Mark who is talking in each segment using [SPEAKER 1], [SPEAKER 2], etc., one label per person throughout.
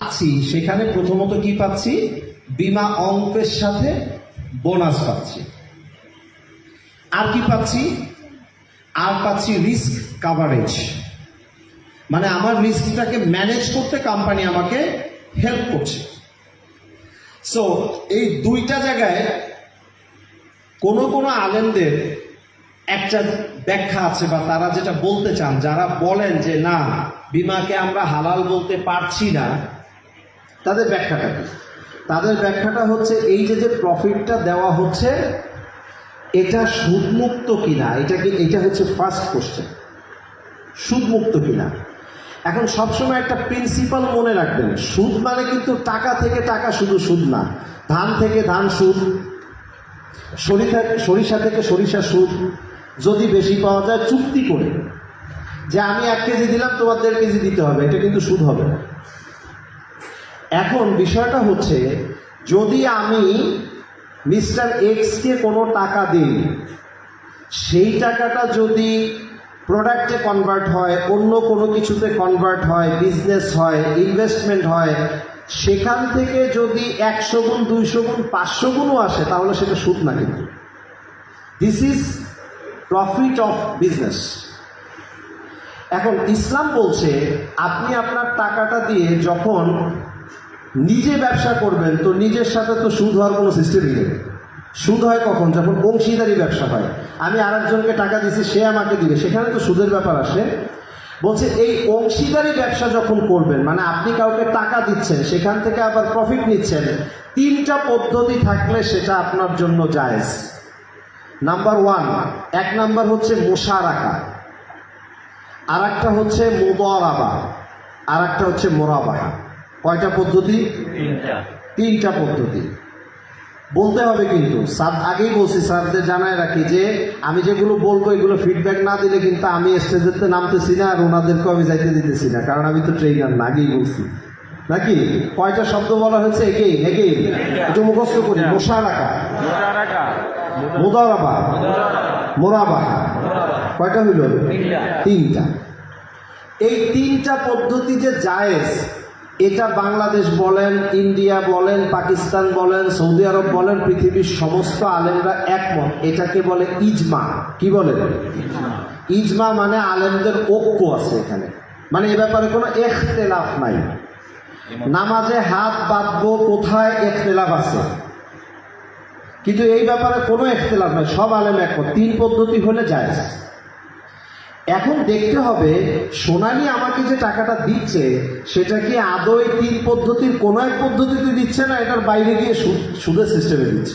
[SPEAKER 1] পাচ্ছি, সেখানে প্রথমত কি পাচ্ছি? বিমা অঙ্কের সাথে বোনাস পাচ্ছি। আর কি পাচ্ছি? আর পাচ্ছি রিস্ক কাভারেজ মানে আমার রিস্কটাকে ম্যানেজ করতে কোম্পানি আমাকে হেল্প করছে। সো এই দুইটা জায়গায় কোন কোন আলেমদের একটা ব্যাখ্যা আছে বা তারা যেটা বলতে চান, যারা বলেন যে না, বিমাকে আমরা হালাল বলতে পারছি না তাদের ব্যাখ্যাটা কি? তাদের ব্যাখ্যাটা হচ্ছে এই যে যে প্রফিটটা দেওয়া হচ্ছে, এটা সুদমুক্ত কিনা? এটা কি, এটা হচ্ছে ফার্স্ট কোশ্চেন সুদমুক্ত কিনা? এখন সবসময় একটা প্রিন্সিপাল মনে রাখবেন। সুদ মানে কিন্তু টাকা থেকে টাকা শুধু সুদ না। ধান থেকে ধান সুদ, সরিষা সরিষা থেকে সরিষা সুদ, যদি বেশি পাওয়া যায় চুক্তি করে। যে আমি এক কেজি দিলাম, তোমার দেড় কেজি দিতে হবে। এটা কিন্তু সুদ হবে না। এখন বিষয়টা হচ্ছে, যদি আমি মিস্টার এক্সকে কোনো টাকা দিই, সেই টাকাটা যদি প্রোডাক্টে কনভার্ট হয়, অন্য কোনো কিছুতে কনভার্ট হয়, বিজনেস হয়, ইনভেস্টমেন্ট হয়, সেখান থেকে যদি একশো গুণ, দুইশো গুণ, পাঁচশো গুণও আসে, তাহলে সেটা সুদ না কিন্তু। This is profit of business এখন ইসলাম বলছে, আপনি আপনার টাকাটা দিয়ে যখন নিজে ব্যবসা করবেন, তো নিজের সাথে তো সুদ হওয়ার কোনো সিস্টেমই নেই। সুদ হয় কখন? যখন অংশীদারি ব্যবসা হয়। আমি আরেকজনকে টাকা দিচ্ছি সে আমাকে দিবে। সেখানে তো সুদের ব্যাপার আসে। বলছে, এই অংশীদারি ব্যবসা যখন করবেন মানে আপনি কাউকে টাকা দিচ্ছেন, সেখান থেকে আবার প্রফিট নিচ্ছেন, তিনটা পদ্ধতি থাকলে সেটা আপনার জন্য জায়েজ। নাম্বার ওয়ান এক নাম্বার হচ্ছে মোশারাকা। আর একটা হচ্ছে মোবারাবা আর একটা হচ্ছে মোরাবাহা। কয়টা পদ্ধতি? তিনটা। পদ্ধতি। বলতে হবে কিন্তু স্যার আগেই বলছি স্যারদের জানায় রাখি যে আমি যেগুলো বলব এগুলো ফিডব্যাক না দিলে কিন্তু আমি স্টেজেতে নামতেছি না আর ওনাদেরকে আমি যাইতে দিতেছি না কারণ আমি তো ট্রেনার না আগেই বলছি। নাকি? কয়টা শব্দ বলা হয়েছে? একেই একেই। একটু মুখস্থ করি। মশা রাখা মুদারাবা। মোরাবা কয়টা হইল? তিনটা। এই তিনটা পদ্ধতি যে জায়েজ এটা বাংলাদেশ বলেন, ইন্ডিয়া বলেন, পাকিস্তান বলেন, সৌদি আরব বলেন, পৃথিবীর সমস্ত আলেমরা একমত। এটাকে বলে ইজমা। কি বলে? ইজমা মানে আলেমদের ঐক্য আছে এখানে। মানে এ ব্যাপারে কোনো এখতেলাফ নাই। নামাজে হাত বাঁধবো, কোথায় এখতেলাফ আছে? কিন্তু এই ব্যাপারে কোনো এখতেলাফ নাই, সব আলেম একমত। তিন পদ্ধতি হলে যায় এখন দেখতে হবে সোনালি আমাকে যে টাকাটা দিচ্ছে সেটা কি আদৌ এই তিন পদ্ধতির কোনো এক পদ্ধতিতে দিচ্ছে না এটার বাইরে গিয়ে সুদ- সুদের সিস্টেমে দিচ্ছে?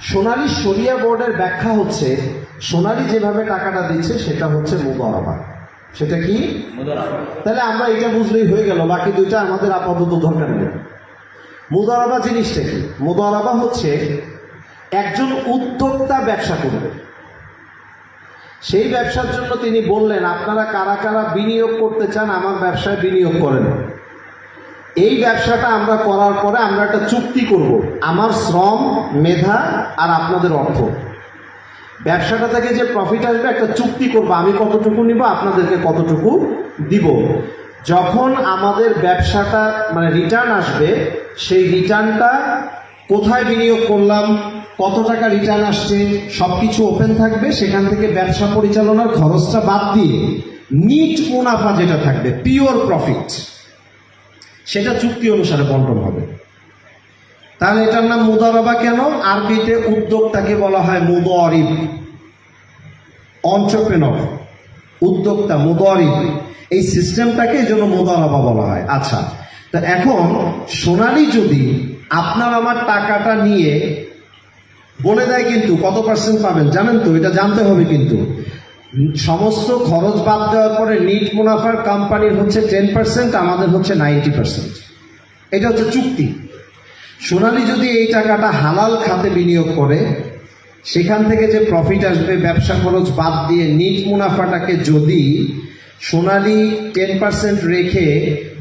[SPEAKER 1] সোনালি শরিয়া বোর্ডের ব্যাখ্যা হচ্ছে সোনালি যেভাবে টাকাটা দিচ্ছে সেটা হচ্ছে মুদারাবা সেটা কি? তাহলে আমরা এটা বুঝলেই হয়ে গেল বাকি দুইটা আমাদের আপাতত দরকার নেই। মুদারাবা জিনিসটা কি? মুদারাবা হচ্ছে একজন উদ্যোক্তা ব্যবসা করবে। সেই ব্যবসার জন্য তিনি বললেন, আপনারা কারা কারা বিনিয়োগ করতে চান, আমার ব্যবসায় বিনিয়োগ করেন। এই ব্যবসাটা আমরা করার পরে আমরা একটা চুক্তি করব, আমার শ্রম, মেধা আর আপনাদের অর্থ। ব্যবসাটা থেকে যে প্রফিট আসবে, একটা চুক্তি করব, আমি কতটুকু নিব, আপনাদেরকে কতটুকু দিব। যখন আমাদের ব্যবসাটা মানে রিটার্ন আসবে, সেই রিটার্নটা কোথায় বিনিয়োগ করলাম, কত টাকা রিটার্ন আসছে সব কিছু ওপেন থাকবে, সেখান থেকে ব্যবসা পরিচালনার খরচটা বাদ দিয়ে নিট মুনাফা যেটা থাকবে পিওর প্রফিট সেটা চুক্তি অনুসারে বন্টন হবে। তাহলে এটার নাম মুদারবা কেন? আরবিতে উদ্যোক্তাকে বলা হয় মুদরিব অন্টারপ্রেনর উদ্যোক্তা, মুদরিব। এই সিস্টেমটাকে এই জন্য মুদারবা বলা হয়। আচ্ছা তা এখন সোনালি যদি আপনার আমার টাকাটা নিয়ে বলে দেয় কিন্তু কত পার্সেন্ট পাবেন? জানেন তো, এটা জানতে হবে কিন্তু। সমস্ত খরচ বাদ দেওয়ার পরে নিট মুনাফার কোম্পানির হচ্ছে টেন পার্সেন্ট আমাদের হচ্ছে নাইনটি পার্সেন্ট এটা হচ্ছে চুক্তি। সোনালি যদি এই টাকাটা হালাল খাতে বিনিয়োগ করে, সেখান থেকে যে প্রফিট আসবে, ব্যবসা খরচ বাদ দিয়ে নিট মুনাফাটাকে যদি সোনালি টেন পার্সেন্ট রেখে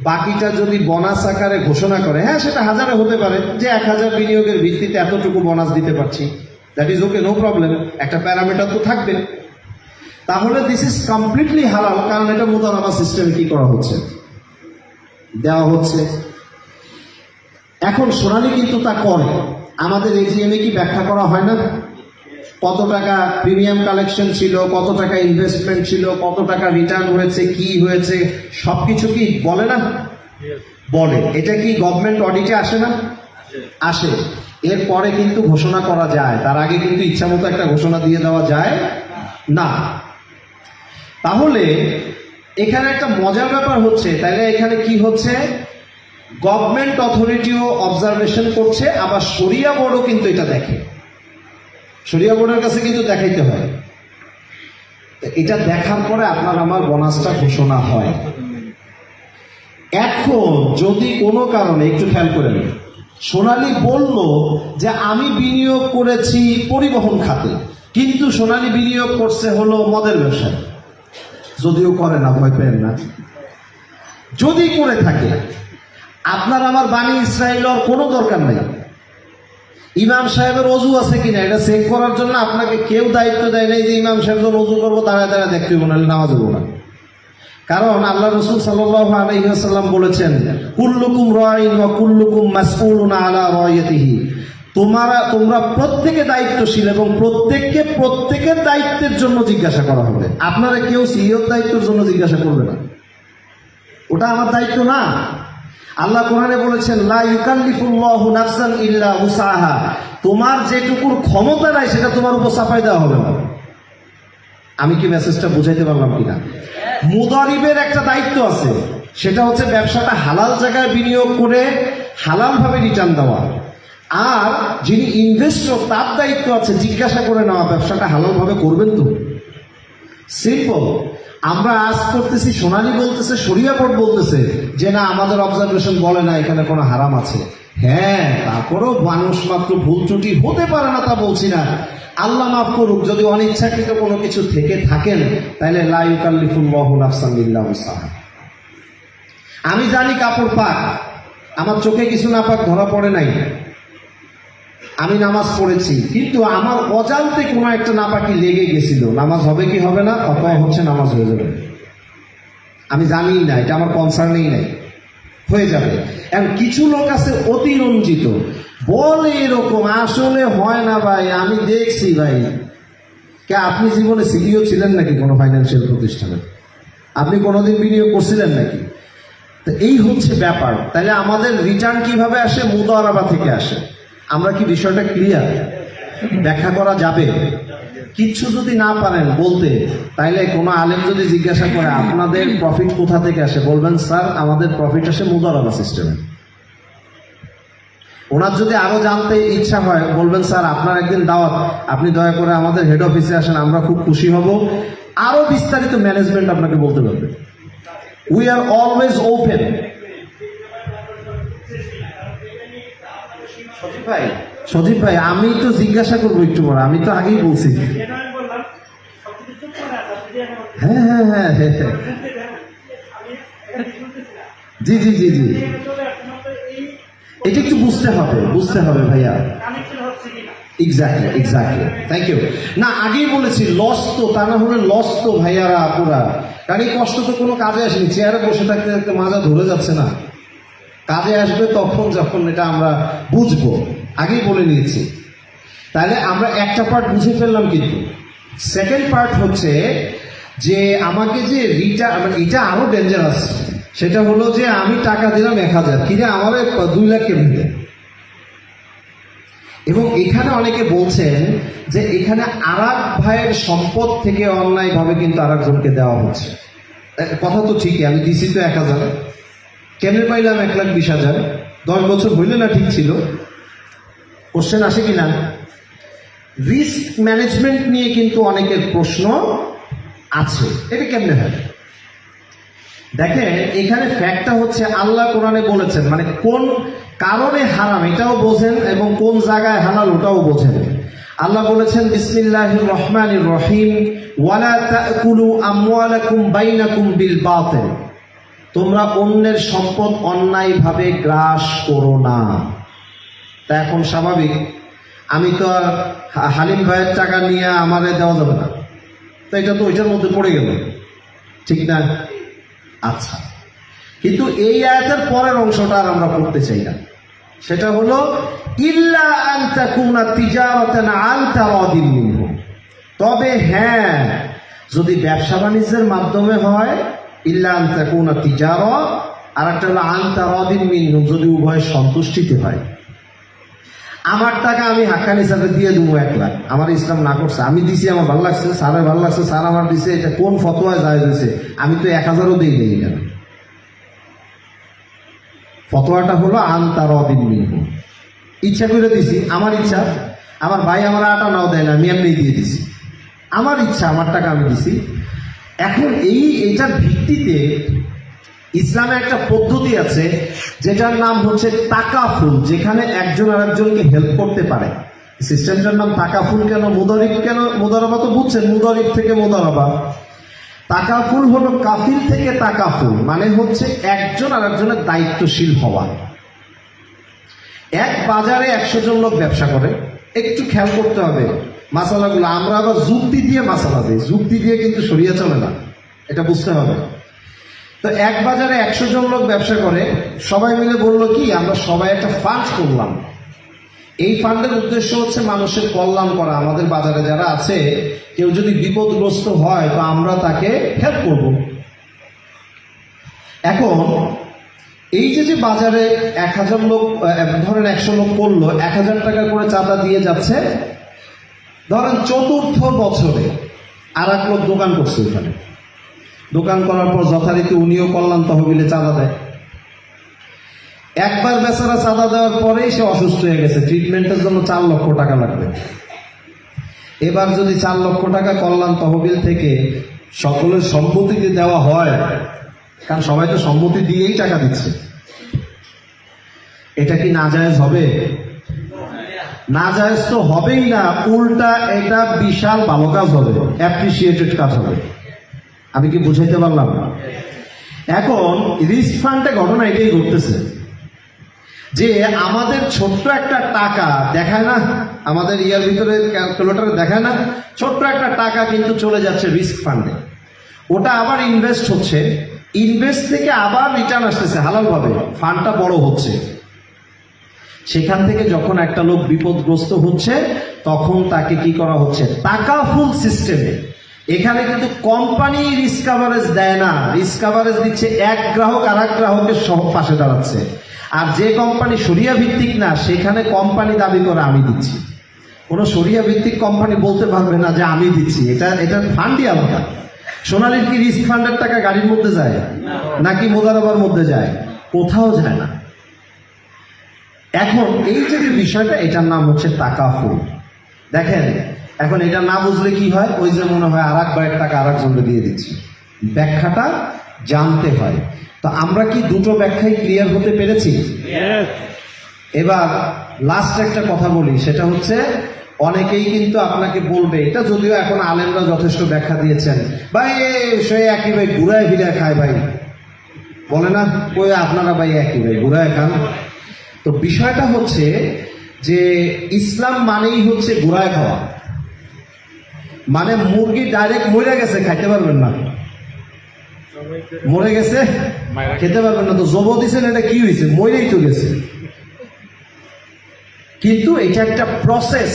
[SPEAKER 1] বাকিটা যদি বোনাস আকারে ঘোষণা করে হ্যাঁ সেটা হাজারে হতে পারে, যে এক হাজার বিনিয়োগের ভিত্তিতে এতটুকু বোনাস দিতে পারছি। That is okay no problem একটা প্যারামিটার তো থাকবে। তাহলে দিস ইজ কমপ্লিটলি হালাল, কারণ এটা মোদারাবা সিস্টেমে কি করা হচ্ছে? দেওয়া হচ্ছে। এখন সোনালী কিন্তু তা করে। আমাদের এজিএমে কি ব্যাখ্যা করা হয় না? কত টাকা প্রিমিয়াম কালেকশন ছিল কত টাকা ইনভেস্টমেন্ট ছিল কত টাকা রিটার্ন হয়েছে কি হয়েছে সবকিছু কি বলে না? বলে। এটা কি গভর্নমেন্ট অডিটে আসে না? আসে। এরপরে কিন্তু ঘোষণা করা যায়। তার আগে কিন্তু ইচ্ছা মতো একটা ঘোষণা দিয়ে দেওয়া যায় না। তাহলে এখানে একটা মজার ব্যাপার হচ্ছে তাহলে এখানে কি হচ্ছে? গভর্নমেন্ট অথরিটিও অবজারভেশন করছে আবার সরিয়া বোর্ডও কিন্তু এটা দেখে। সরিয়া বোর্ডের কাছে কিন্তু দেখাইতে হয়। এটা দেখার পরে আপনার আমার বোনাসটা ঘোষণা হয়। এখন যদি কোনো কারণে, একটু খেয়াল করেন, সোনালী বলল যে আমি বিনিয়োগ করেছি পরিবহন খাতে, কিন্তু সোনালী বিনিয়োগ করছে হলো মদের ব্যবসায়। যদিও করে না, ভয় পেন না। যদি করে থাকে, আপনার আমার বাণী ইসরায়েলের কোনো দরকার নেই। ইমাম সাহেবের অজু আছে কিনা, এটা চেক করার জন্য আপনাকে কেউ দায়িত্ব দেয় নাই যে ইমাম সাহেব যখন অজু করব দাঁড়ায় দাঁড়ায় দেখতে হব, নাহলে নামাজ হব না। কারণ আল্লাহ রসুল সাল্লাহ বলেছেন, কুল্লুকুম রাইন ওয়া কুল্লুকুম মাসউলুন আলা রায়াতিহি তোমারা, তোমরা প্রত্যেকে দায়িত্বশীল এবং প্রত্যেককে প্রত্যেকের দায়িত্বের জন্য জিজ্ঞাসা করা হবে। আপনারা কেউ সিইওর দায়িত্বের জন্য জিজ্ঞাসা করবে না। ওটা আমার দায়িত্ব না। আল্লাহ কোরআনে বলেছেন, লা নাফসান ইল্লা উসাহা তোমার যেটুকুর ক্ষমতা নাই, সেটা তোমার উপর চাপাই দেওয়া হবে না। আমি কি মেসেজটা বুঝাইতে পারলাম কিনা? মুদারিবের একটা দায়িত্ব আছে, সেটা হচ্ছে ব্যবসাটা হালাল জায়গায় বিনিয়োগ করে হালালভাবে রিটার্ন দেওয়া। আর যিনি ইনভেস্টর তার দায়িত্ব আছে জিজ্ঞাসা করে নেওয়া, ব্যবসাটা হালালভাবে করবেন তো? সিম্পল আমরা আজ করতেছি সোনালি বলতেছে সরিয়া বোর্ড বলতেছে যে, না, আমাদের অবজারভেশন বলে না, এখানে কোনো হারাম আছে। হ্যাঁ তারপরেও মানুষ মাত্র ভুল ত্রুটি হতে পারে না তা বলছি না। আল্লাহ মাফ করুক, যদি অনিচ্ছাকৃত কোনো কিছু থেকে থাকেন, তাহলে লাইকাল্লিফুল্লাহ নাফসান বিল্লাহ উসাহা। আমি জানি কাপড় পাক, আমার চোখে কিছু না পাক, ধরা পড়ে নাই। আমি নামাজ পড়েছি, কিন্তু আমার অজান্তে কোনো একটা নাপাকি লেগে গেছিল। নামাজ হবে কি হবে না, অথবা হচ্ছে নামাজ হয়ে যাবে। আমি জানি না, এটা আমার কনসার্নেই নাই। হয়ে যাবে। এখন কিছু লোক আছে অতিরঞ্জিত। বলে এরকম, আসলে হয় না ভাই, আমি দেখছি ভাই। কে, আপনি জীবনে সিডিও ছিলেন নাকি কোনো ফাইন্যান্সিয়াল প্রতিষ্ঠানে? আপনি কোনোদিন বিনিয়োগ করছিলেন নাকি? তো এই হচ্ছে ব্যাপার। তাহলে আমাদের রিটার্ন কীভাবে আসে? মুদারাবা থেকে আসে। আমরা কি বিষয়টা ক্লিয়ার ব্যাখ্যা করা যাবে? কিচ্ছু যদি না পারেন বলতে, তাইলে কোনো আলেম যদি জিজ্ঞাসা করে, আপনাদের প্রফিট কোথা থেকে আসে? বলবেন, স্যার, আমাদের প্রফিট আসে মুদারাবা সিস্টেমে ওনার যদি আরও জানতে ইচ্ছা হয়, বলবেন, স্যার, আপনার একদিন দাওয়াত, আপনি দয়া করে আমাদের হেড অফিসে আসেন, আমরা খুব খুশি হব। আরও বিস্তারিত ম্যানেজমেন্ট আপনাকে বলতে পারবে উই আর অলওয়েজ ওপেন ভাই, সজীব ভাই, আমি তো জিজ্ঞাসা করব একটু পরে, আমি তো আগেই বলছি। হ্যাঁ হ্যাঁ হ্যাঁ হ্যাঁ হ্যাঁ। জি জি জি জি। এটা একটু বুঝতে হবে বুঝতে হবে ভাইয়া। এক্স্যাক্টলি এক্স্যাক্টলি থ্যাংক ইউ না, আগেই বলেছি লস তো, তা না হলে লস তো ভাইয়ারা আপুরা। কারণ এই কষ্ট তো কোনো কাজে আসেনি চেয়ারে বসে থাকতে থাকতে মাজা ধরে যাচ্ছে না। কাজে আসবে তখন যখন এটা আমরা বুঝব। আগেই বলে নিয়েছি। তাহলে আমরা একটা পার্ট বুঝে ফেললাম কিন্তু। সেকেন্ড পার্ট হচ্ছে যে আমাকে যে রিটা এটা আরও ডেঞ্জারাস সেটা হলো যে আমি টাকা দিলাম এক হাজার। কিনে আমার দুই লাখ কেমনি দেয় এবং এখানে অনেকে বলছেন যে এখানে আর ভাইয়ের সম্পদ থেকে অন্যায় ভাবে কিন্তু আর একজনকে দেওয়া হচ্ছে। কথা তো ঠিকই, আমি দিছি তো এক হাজার। কেমনে পাইলাম এক লাখ বিশ হাজার? দশ বছর হইলে না ঠিক ছিল? কোশ্চেন আসে কি না রিস্ক ম্যানেজমেন্ট নিয়ে কিন্তু অনেকের প্রশ্ন আছে। এটা কেমনে হয়? দেখেন, এখানে ফ্যাক্টটা হচ্ছে আল্লাহ কোরআনে বলেছেন মানে কোন কারণে হারাম এটাও বোঝেন এবং কোন জায়গায় হালাল ওটাও বোঝেন। আল্লাহ বলেছেন, বিসমিল্লাহির রহমানির রহিম, ওয়ালা বাইনাকুম বিল তোমরা অন্যের সম্পদ অন্যায়ভাবে গ্রাস করো না। তা এখন স্বাভাবিক। আমি তো আর হালিম ভাইয়ের টাকা নিয়ে আমাদের দেওয়া যাবে না। তো এটা তো ওইটার মধ্যে পড়ে গেল। ঠিক না? আচ্ছা। কিন্তু এই আয়াতের পরের অংশটা আর আমরা পড়তে চাই না। সেটা হলো, ইল্লা আনতা কুনা তিজারাতান আনতা মিনহু। তবে হ্যাঁ যদি ব্যবসা বাণিজ্যের মাধ্যমে হয়, ইল্লা আনতা কুনা তিজারা আর একটা হলো আনতা রাদিন মিনহু, যদি উভয় সন্তুষ্টিতে হয়। আমার টাকা আমি হাক্কানি হিসাবে দিয়ে দেবো এক লাখ। আমার ইসলাম না করছে। আমি দিছি, আমার ভালো লাগছে, স্যারের ভালো লাগছে, স্যার আমার দিছে, এটা কোন ফতোয়ায় যায় হয়েছে? আমি তো এক হাজারও দিই নেই এখানে। ফতোয়াটা হলো আন তার অদিন মিনহু। ইচ্ছা করে দিছি, আমার ইচ্ছা। আমার ভাই আমার আটা নাও দেয় না, আমি এমনি দিয়ে দিছি। আমার ইচ্ছা, আমার টাকা আমি দিছি। এখন এই এটার ভিত্তিতে ইসলামে একটা পদ্ধতি আছে, যেটার নাম হচ্ছে তাকাফুল, যেখানে একজন আর একজনকে হেল্প করতে পারে। সিস্টেমটার নাম তাকাফুল কেন, মুদরিব কেন, মুদরবা তো বুঝছেন, মুদরিব থেকে মুদরবা। তাকাফুল হলো কাফিল থেকে তাকাফুল মানে হচ্ছে একজন আর একজনের দায়িত্বশীল হওয়া। এক বাজারে একশো জন লোক ব্যবসা করে, একটু খেয়াল করতে হবে, মাসালাগুলো আমরা আবার যুক্তি দিয়ে মাসালা দিই, যুক্তি দিয়ে কিন্তু সরিয়ে চলে না, এটা বুঝতে হবে। তো এক বাজারে একশো জন লোক ব্যবসা করে, সবাই মিলে বলল কি, আমরা সবাই একটা ফান্ড করলাম এই ফান্ডের উদ্দেশ্য হচ্ছে মানুষের কল্যাণ করা। আমাদের বাজারে যারা আছে, কেউ যদি বিপদগ্রস্ত হয়, তো আমরা তাকে হেল্প করব। এখন, এই যে যে বাজারে এক হাজার লোক ধরেন একশো লোক করল, এক হাজার টাকা করে চাঁদা দিয়ে যাচ্ছে, ধরেন চতুর্থ বছরে আর এক লোক দোকান করছে ওখানে। দোকান করার পর যথারীতি উনিও কল্যাণ তহবিলে চাঁদা দেয়। একবার বেচারা চাঁদা দেওয়ার পরেই সে অসুস্থ হয়ে গেছে। ট্রিটমেন্টের জন্য চার লক্ষ টাকা লাগবে। এবার যদি চার লক্ষ টাকা কল্যাণ তহবিল থেকে সকলের সম্মতিতে দেওয়া হয়, কারণ সবাই তো সম্মতি দিয়েই টাকা দিচ্ছে। এটা কি নাজায়েজ হবে? নাজায়েজ তো হবেই না, উল্টা এটা বিশাল ভালো কাজ হবে অ্যাপ্রিসিয়েটেড কাজ হবে। আমি কি বুঝাইতে পারলাম? এখন রিস্ক ফান্ডে ঘটনা এটাই ঘটতেছে যে আমাদের ছোট্ট একটা টাকা দেখায় না, আমাদের ইয়ার ভিতরে ক্যালকুলেটারে দেখায় না, ছোট্ট একটা টাকা কিন্তু চলে যাচ্ছে রিস্ক ফান্ডে। ওটা আবার ইনভেস্ট হচ্ছে, ইনভেস্ট থেকে আবার রিটার্ন আসতেছে, হালালভাবে। ফান্ডটা বড় হচ্ছে। সেখান থেকে যখন একটা লোক বিপদগ্রস্ত হচ্ছে, তখন তাকে কি করা হচ্ছে? টাকা ফুল সিস্টেমে এখানে কিন্তু কোম্পানি রিস্ক কাভারেজ দেয় না। রিস্ক কাভারেজ দিচ্ছে এক গ্রাহক আর এক গ্রাহকের সহ পাশে দাঁড়াচ্ছে। আর যে কোম্পানি সরিয়া ভিত্তিক না, সেখানে কোম্পানি দাবি করে আমি দিচ্ছি। কোনো সরিয়া ভিত্তিক কোম্পানি বলতে পারবে না যে আমি দিচ্ছি। এটা এটা ফান্ডই আলাদা। সোনালির কি রিস্ক ফান্ডের টাকা গাড়ির মধ্যে যায়? নাকি মোদারবার মধ্যে যায়? কোথাও যায় না। এখন এই যে বিষয়টা, এটার নাম হচ্ছে টাকা ফুল দেখেন এখন এটা না বুঝলে কি হয়? ওই যে মনে হয় আর এক টাকা আর একজনকে দিয়ে দিচ্ছি। ব্যাখ্যাটা জানতে হয়। তো আমরা কি দুটো ব্যাখ্যায় ক্লিয়ার হতে পেরেছি? এবার লাস্ট একটা কথা বলি সেটা হচ্ছে অনেকেই কিন্তু আপনাকে বলবে এটা যদিও এখন আলেমরা যথেষ্ট ব্যাখ্যা দিয়েছেন। ভাই সে একই ভাই ঘুরায় ফিরে খায় ভাই। বলে না? কই আপনারা ভাই একই ভাই ঘুরায় খান। তো বিষয়টা হচ্ছে যে ইসলাম মানেই হচ্ছে ঘুরায় খাওয়া। মানে মুরগি ডাইরেক্ট মরে গেছে, খাইতে পারবেন না। মরে গেছে, খেতে পারবেন না। তো জব দিছেন, এটা কি হয়েছে মরেই তো গেছে। কিন্তু এটা একটা প্রসেস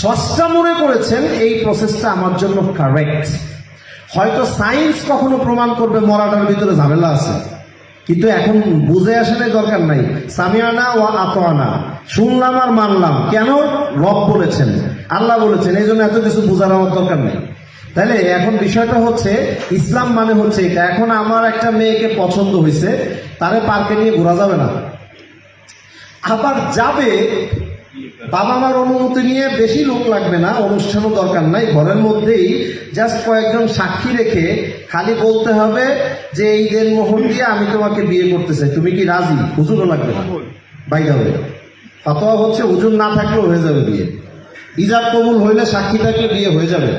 [SPEAKER 1] সস্তা মনে করেছেন, এই প্রসেসটা আমার জন্য কারেক্ট হয়তো সায়েন্স কখনো প্রমাণ করবে, মরাটার ভিতরে ঝামেলা আছে। কিন্তু এখন বুঝে আসলে দরকার নাই। সামিয়ানা ও আতোয়ানা শুনলাম আর মানলাম। কেন রব বলেছেন? আল্লাহ বলেছেন। এই জন্য এত কিছু বোঝার আমার দরকার নেই। তাহলে এখন বিষয়টা হচ্ছে, ইসলাম মানে হচ্ছে এটা। এখন আমার একটা মেয়েকে পছন্দ হয়েছে তারে পার্কে নিয়ে ঘোরা যাবে না। আবার যাবে বাবা মার অনুমতি নিয়ে বেশি লোক লাগবে না, অনুষ্ঠানও দরকার নাই। ঘরের মধ্যেই জাস্ট কয়েকজন সাক্ষী রেখে খালি বলতে হবে যে, এই দেনমোহন দিয়ে, আমি তোমাকে বিয়ে করতে চাই। তুমি কি রাজি? হুজুরও লাগবে না। বাইরে হবে ফতোয়া হচ্ছে, হুজুর না থাকলেও হয়ে যাবে বিয়ে। ইজাব কবুল হইলে সাক্ষী থাকলে বিয়ে হয়ে যাবে।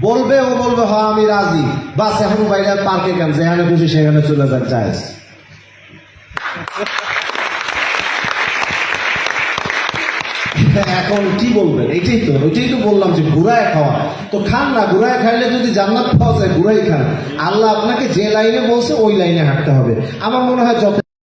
[SPEAKER 1] বলবে, ও বলবে হ আমি রাজি। বাস, এখন বাইরে পার্কে কেন? যেখানে খুশি সেখানে চলে যাক যায় এখন কি বলবেন? এটাই তো ওইটাই তো বললাম যে ঘুরায় খাওয়া। তো খান না, ঘুরায় খাইলে যদি জান্নাত পাওয়া যায়, ঘুরাই খান। আল্লাহ আপনাকে যে লাইনে বলছে, ওই লাইনে হাঁটতে হবে। আমার মনে হয় যত